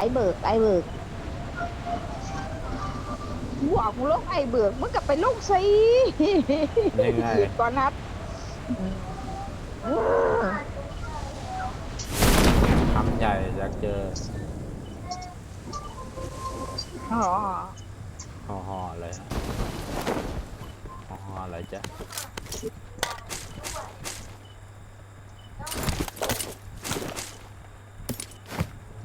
ไอ้เบิกไอ้เบิกหวังลงไอ้เบิกมึงกลับไปลงสิยังไงก่อนนัดคำใหญ่อยากเจออ๋อห่อห่ออะไรฮะห่อห่ออะไรจ๊ะ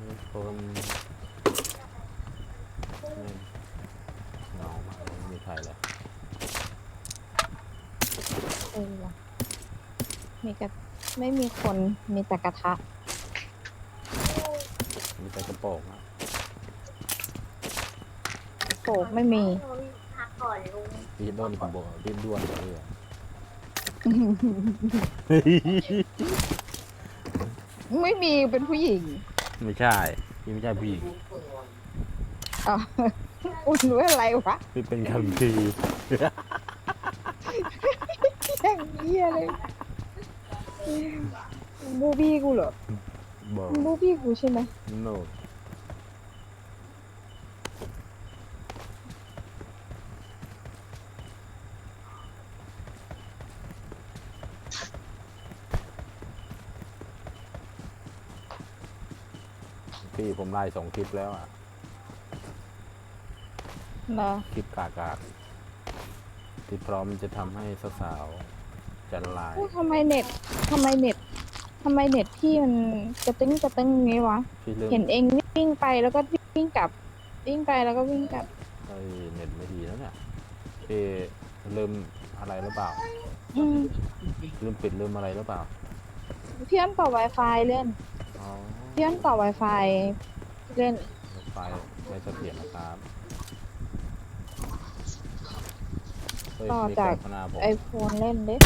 มี คนไม่เหงามากเลยไม่มีใครเลยเออว่ะมีกระไม่มีคนมีแต่กระทะ มีแต่กระโปรงอะโปกไม่มี พักก่อนลุงพี่ด้นกระโปรงพี่ด้วนเลยอะไม่มีเป็นผู้หญิง ไม่ใช่พี่ไม่ใช่ผู้หญิงอ๋ออุ่นรู้อะไรวะพี่เป็นคำทีอย่างเงี้ยเลยบูบี้กูเหรอบอกบูบี้กูใช่ไหมโน พี่ผมไล่สองคลิปแล้วอะเหรอคลิปกากากที่พร้อมจะทำให้สาวๆจะลายเฮ้ยทำไมเน็ตทำไมเน็ตทำไมเน็ตพี่มันกระตึ้งกระตึ้งอย่างงี้วะ พี่เริ่มเห็นเองวิ่งไปแล้วก็วิ่งกลับ วิ่งไปแล้วก็วิ่งกลับ เอ้ยเน็ตไม่ดีแล้วเนี่ยพี่เริ่มอะไรหรือเปล่าอืมเริ่มปิดเริ่มอะไรหรือเปล่า เพื่อนต่อ Wi-Fi เล่น อ๋อ เพื่อนต่อ Wi-Fi เล่นไฟไม่เสถียรนะครับเฮ้ยต่อมีจากคนข้างหน้าผมไอโฟนเล่นเด้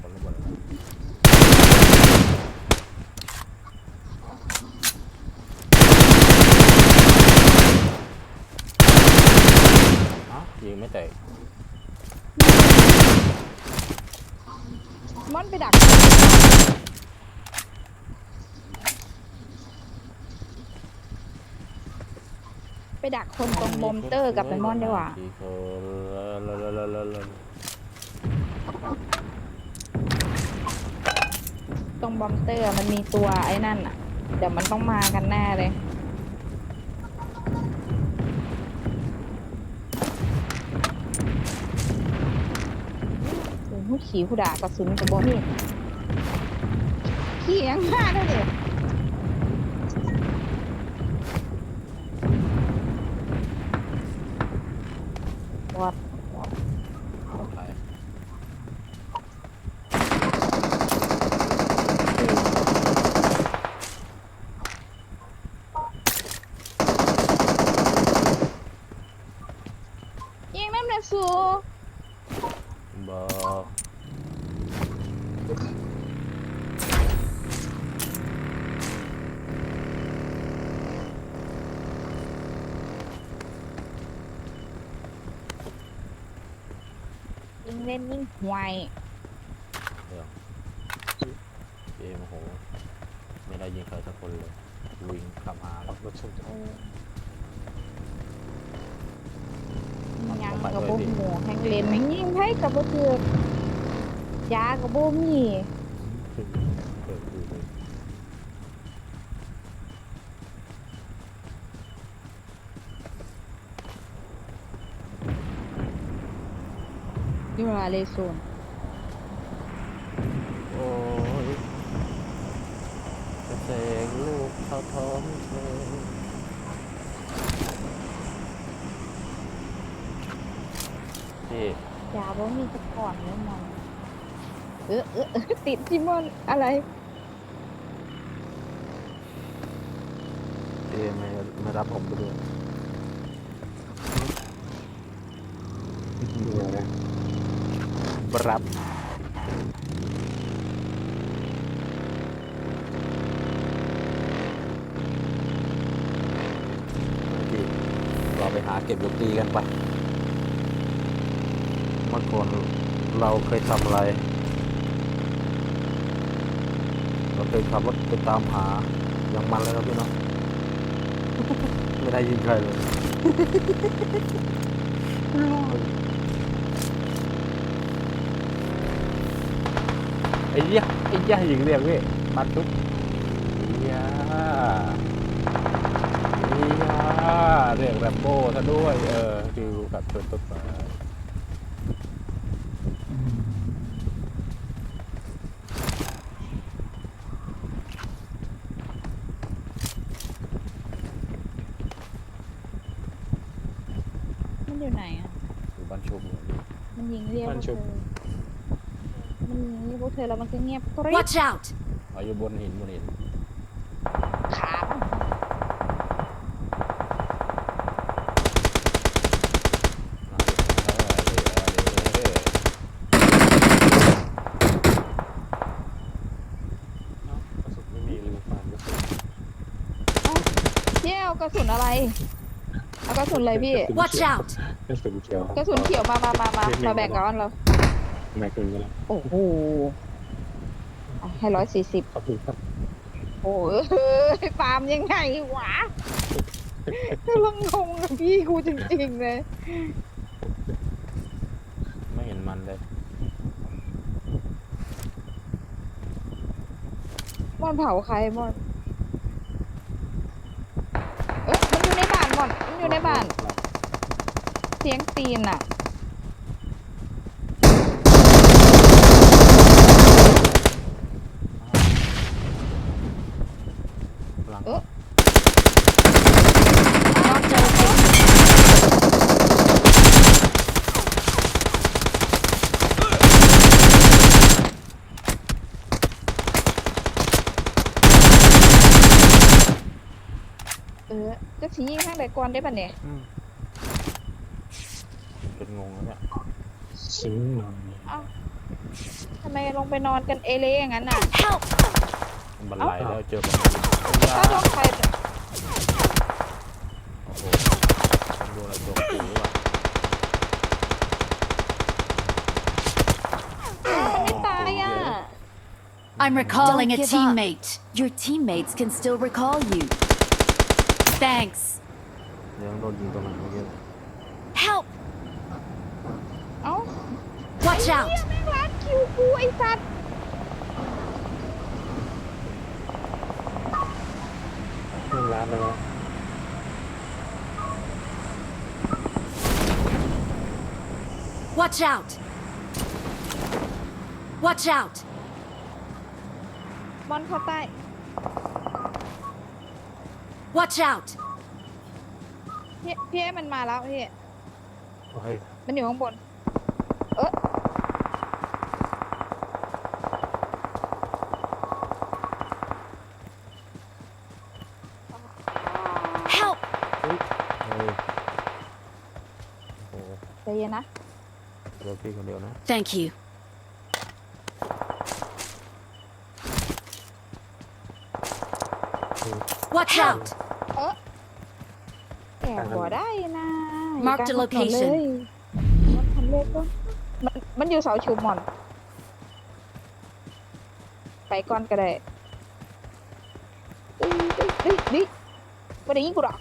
คนระเบิดแล้วเอ้ายิงไม่แตกม่อนไปดัก ไปดักคนตรงบอมเตอร์กับไอมอนดีกว่าตรงบอมเตอร์มันมีตัวไอ้นั่นอะ เดี๋ยวมันต้องมากันแน่เลย โอ้โหขี่ผู้ด่ากระสุนกระบอกนี่ขี่ยังห้าได้เลย วัด อะไร ยิงน้ำหนักสู บอก ยิงเล่นยิ่ง ห่วยเรื่องเกมโอ้โห ไม่ได้ยิงใครสักคนเลย วิ่งขับหาแล้วรถชนเออยังกับบุหมูแห่งเลนแห่งยิงไพ่กับบุเถือกยากับบุมี เปิดดูเลย นี่เวลาเลโซนโอ้ยจะเสกลูกเข้าท้องเธอพี่ยาบุมีสปอร์ตเลยมอนเออเออเออติดจิมอนอะไรพี่ไม่ไม่รับผมไปด้วย รับพี่เราไปหาเก็บลูกตีกันไป เมื่อก่อนเราเคยทำอะไร เราเคยขับรถไปตามหายังมันเลยครับพี่น้องไม่ได้ยิงใครเลย ไอ้เหี้ยไอ้เหี้ยยิงเรียกพี่ปัดทุกไอ้เหี้ยไอ้เหี้ยเรียกแรมโบ้ซะด้วย เออคือกับชนต้นไม้มันอยู่ไหนอะ อยู่บ้านชุบเนี่ยพี่มันยิงเรียกพบ้าวนกชุเธบอ มันยิงเรียกพวกเธอแล้วมันก็เงียบกริบ Watch out! เอาอยู่บนหินบนหินขาปะเอ้ากระสุนไม่มีลืมฟันกระสุนเที่ยวกระสุนอะไรเอากระสุนอะไรพี่ Watch out! กระสุนเขียวกระสุนเขียวมามามามามาแบ่งกันเรา แม็กซ์ก็แล้วโอ้โหอะให้ร้อยสี่สิบขอบคุณครับโอ้ยปาล์มยังไงวะกำลังงงกับพี่กูจริงๆเลยไม่เห็นมันเลยมอนเผาใครมอน เอ๊ะมันอยู่ในบ้านมอน มันอยู่ในบ้าน เสียงตีนอะ หลัง เอ๊ะ Marked a location. เออจะชี้ยิงทางไหนก่อนได้ปะเนี่ยอืมเป็นงงแล้วเนี่ยซึ้งหน่อยเอ้าทำไมลงไปนอนกันเอเล่อย่างนั้นน่ะ Help! มันบันไลแล้วเจอมันถ้าโดนใครจะโอ้โหมันโดนอะไรโจมตีหรือเปล่ามันไม่ตายอะ I'm recalling Don't a give up. teammate. Your teammates can still recall you. Thanks. ยังโดนยิงตรงไหนเมื่อกี้ Help! เอ้า Watch เฮีย out! แม่งร้านคิวกูไอ้สัตว์เครื่องร้านแล้วนะ Watch out! Watch out! บอลเข้าใต้ Watch out! พี่พี่เอ๊ะมันมาแล้วพี่ โอ้ยมันอยู่ข้างบน เออ Help! เฮ้ยโอ้โหใจเย็นนะ เดี๋ยวพี่คนเดียวนะ Thank you. คือ Watch out! แก่หัวได้นะ Mark the อยู่กลางถนน location เลยมันทำเลขก็มันมันอยู่เสาชุมหมอน ไปก่อนก็ได้เอ้ยเอ้ยเอ้ยเฮ้ยวันนี้กูหรอก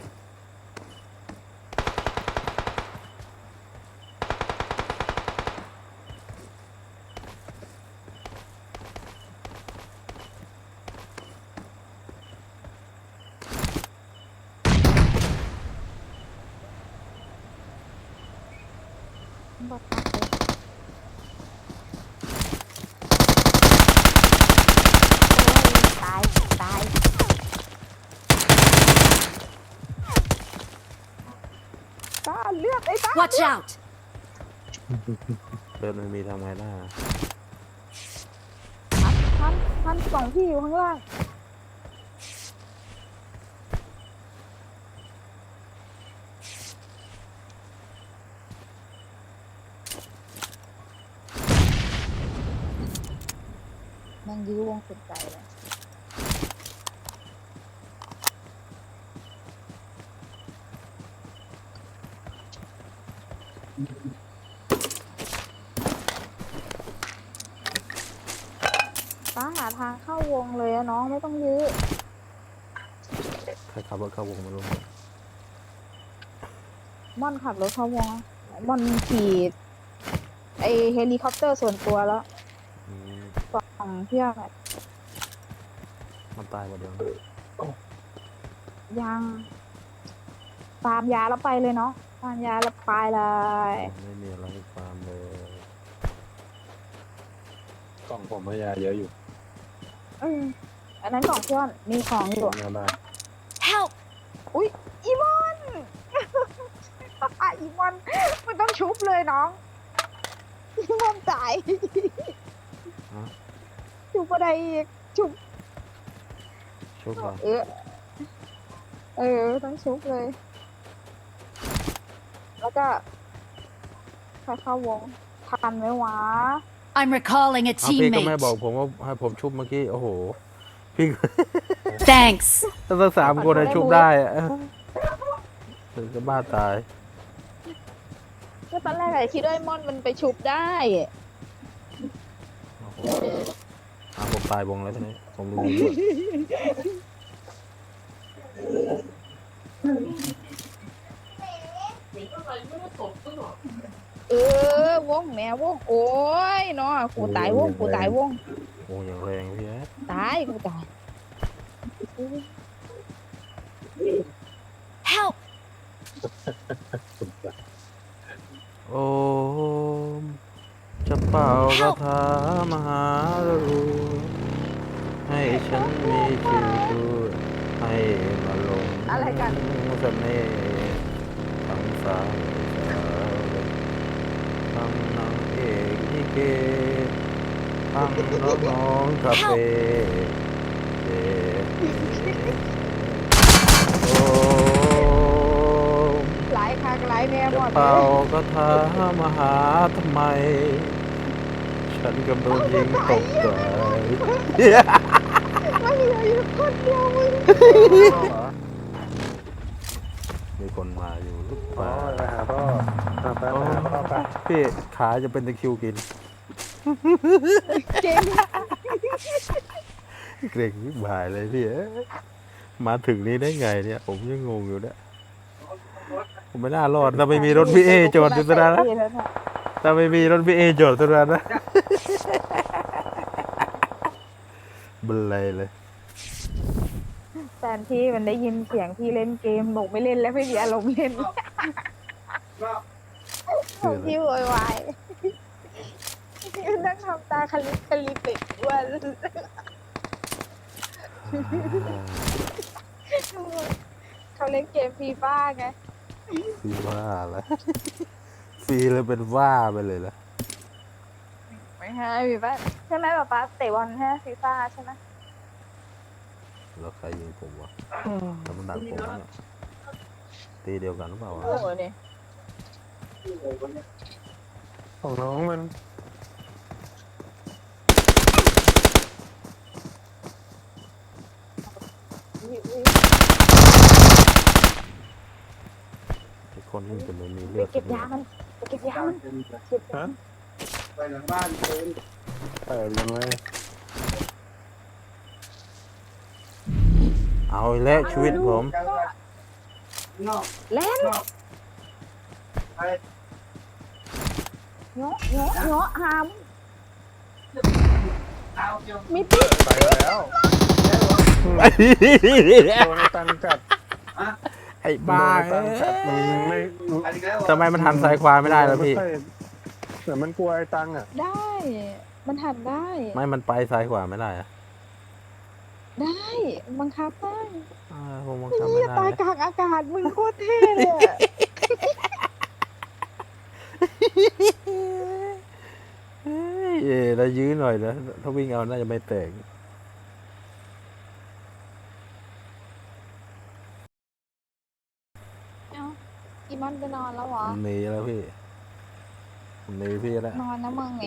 บอดทักเลยโอ้ยตาย ตาย ตา เลือดไอ้ตา Watch out! เดินไม่มีทำไงได้อะท่านท่านสองพี่อยู่ข้างล่างนั่งยื้อวงสุดใจเลย ทางเข้าวงเลยอะน้องไม่ต้องยื้อใครขับรถเข้าวงไม่รู้ม่อนขับรถเข้าวงม่อนขี่ไอเฮลิคอปเตอร์ส่วนตัวแล้วอืมฝั่งเพื่อนอะมันตายหมดเดียวยังตามยาแล้วไปเลยเนาะตามยาแล้วไปเลย ไม่มีอะไรให้ฟาร์มเลย กล่องผมพยาเยอะอยู่ อืมอันนั้นของเพื่อนมีของอยู่แนวได้ Help! อุ้ยอีมอนอีมอนมันต้องชุบเลยน้องอีมอนจ่ายฮะ ชุบอะไรอีกชุบชุบมาเออเออต้องชุบเลย แล้วก็ใครเข้าวงทันไหมวะ I'm recalling a อ้าวพี่ก็ไม่ teammate. บอกผมว่าให้ผมชุบเมื่อกี้โอ้โหพี่ Thanks. ถ้าตั้งสามคนอะชุบได้อะถึงจะบ้าตาย ก็ตอนแรกอะคิดว่าไอ้มอนมันไปชุบได้โอ้โหอะผมตายวงแล้วทีนี้ผมรู้ด้วย เออวงแหม่วงโอ้ยเนาะกูตายวงกูตายวงโอ้อย่างแรงพี่เอ๊ะตายกูตาย Help! โอมจะเป่ากระถามหารูให้ฉันมีชื่อช่วยให้มาลงอะไรกัน เสน่ห์ทั้งสาวสาว ทั้งนางเอกลิเกทั้งน้องน้องๆคาเฟ่เด็กโอ้หลายครั้งหลายแม่หมจะดเลเป่ายกระถามหาทำไม ฉันกำลังยิงตกใจไม่เหลืออยู่คนเดียวมึงมีคนมาอยู่หรื อเปพ่อล่าไปหาพ่อเอาไปไปหาพ่อไปพี่ขาจะเป็นตะคริวกิน เก่งเกรงวิบายเลยพี่เอ้ยมาถึงนี้ได้ไงเนี่ย ผมยังงงอยู่เนี่ยผมไม่น่ารอดถ้าไม่มีรถพี่เอจอดอยู่ตรงนั้นนะถ้าไม่มีรถพี่เอจอดตรงนั้นนะบันเลยเลย แฟนพี่มันได้ยินเสียงพี่เล่นเกมบอกไม่เล่นแล้วไม่มีอารมณ์เล่น ของพี่โวยวายนั่งทำตาคลิปคลิปติดว่าเขาเล่นเกมฟีฟ่าไงฟีว่าแล้วฟีเลยเป็นว่าไปเลยละไม่ใช่ฟีฟ่าใช่ไหมป๊าป๊าเตะบอลใช่ไหมฟีฟ่าใช่ไหมแล้วใครยิงผมวะแล้วมันดักผมวะเนี่ยตีเดียวกันหรือเปล่าวะ โอ้โหเนี่ย ของน้องมัน ไอ้คนที่จะไม่มีไปเลือดเก็บยามันไปเก็บยามันเก็บยาฮะมันเปิดยังไงเอาอีกแล้วชีวิตผมเล่น เงาะเงาะเงาะหามมีปิ๊กไปแล้วโดนไอ้ตันกัดไอ้บ้าโดนไอ้ตันกัดมันไม่ทำไมมันหันซ้ายขวาไม่ได้แล้วพี่แต่มันกลัวไอ้ตังอะ ได้ มันหันได้ ไม่มันไปซ้ายขวาไม่ได้อะได้บังคับได้อ่าผมบังคับไม่ได้ตายกลางอากาศมึงโคตรเท่เลย เฮ้ยเรายแล้วยื้อหน่อยนะถ้าวิ่งเอาน่าจะไม่แตกเอ้าอีมอนไปนอนแล้วเหรอหนีแล้วพี่หนีพี่แล้ว นอนนะมึงไง